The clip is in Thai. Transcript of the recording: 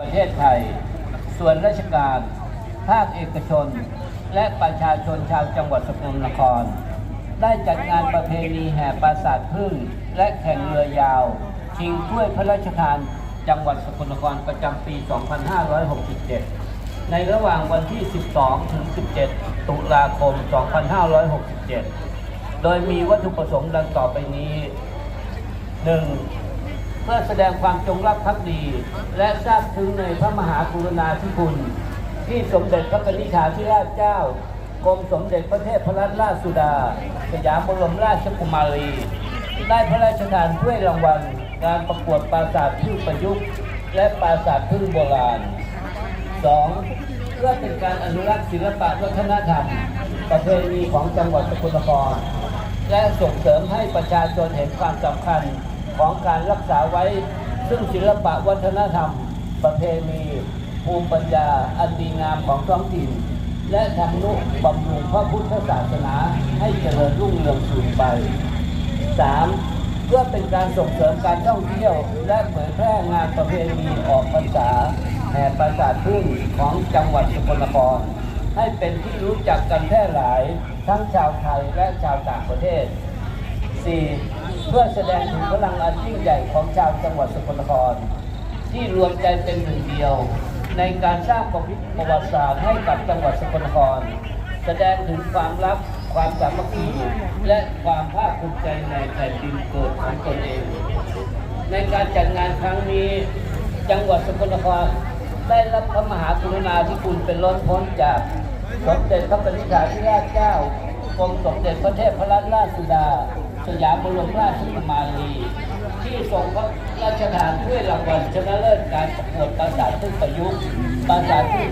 ประเทศไทย ส่วนราชการ ภาคเอกชน และประชาชนชาวจังหวัดสกลนคร ได้จัดงานประเพณีแห่ปราสาทพึ่ง และแข่งเรือยาว ชิงถ้วยพระราชทานจังหวัดสกลนครประจำปี 2567 ในระหว่างวันที่ 12 ถึง 17 ตุลาคม 2567 โดยมีวัตถุประสงค์ดังต่อไปนี้ 1. เพื่อแสดงความจงรักภักดี และทราบซึ้งในพระมหากรุณาธิคุณ ที่สมเด็จพระนิษฐาธิราชเจ้ากรมสมเด็จพระเทพรัตนราชสุดา สยามบรมราชกุมารี ได้พระราชทานถ้วยรางวัล การประกวดปราสาทพึ่งประยุกต์ และปราสาทพึ่งโบราณ 2. เพื่อเป็นการอนุรักษ์ศิลปะวัฒนธรรม ประเพณีของจังหวัดสกลนคร และส่งเสริมให้ประชาชนเห็นความสำคัญของการรักษาไว้ ซึ่งศิลปะวัฒนธรรม ประเพณีภูมิปัญญาอันดีงามของท้องถิ่น และทำนุบำรุงพระพุทธศาสนาให้เจริญรุ่งเรืองสืบไป 3. เพื่อเป็นการส่งเสริมการท่องเที่ยวและเผยแพร่งานประเพณีออกพรรษา แห่ปราสาทพึ่งของจังหวัดสกลนคร ให้เป็นที่รู้จักกันแพร่หลายทั้งชาวไทยและชาวต่างประเทศ 4. เพื่อแสดงถึงพลังอันยิ่งใหญ่ของชาวจังหวัดสกลนคร ที่รวมใจเป็นหนึ่งเดียว ในการสร้างประวัติศาสตร์ให้กับจังหวัดสกลนคร แสดงถึงความรักความสามัคคีและความภาคภูมิใจในแผ่นดินเกิดของตนเอง ในการจัดงานครั้งนี้จังหวัดสกลนคร ได้รับพระมหากรุณาธิคุณเป็นล้นพ้นจากสมเด็จพระนิธิถาธิราชเจ้ากรมสมเด็จพระเทพรัตนราชสุดา สยามบรมราชกุมารี ที่ทรงพระราชทานด้วยรางวัลชนะเลิศการประกวดปราสาทพึ่งประยุกต์ปราสาทึ่ง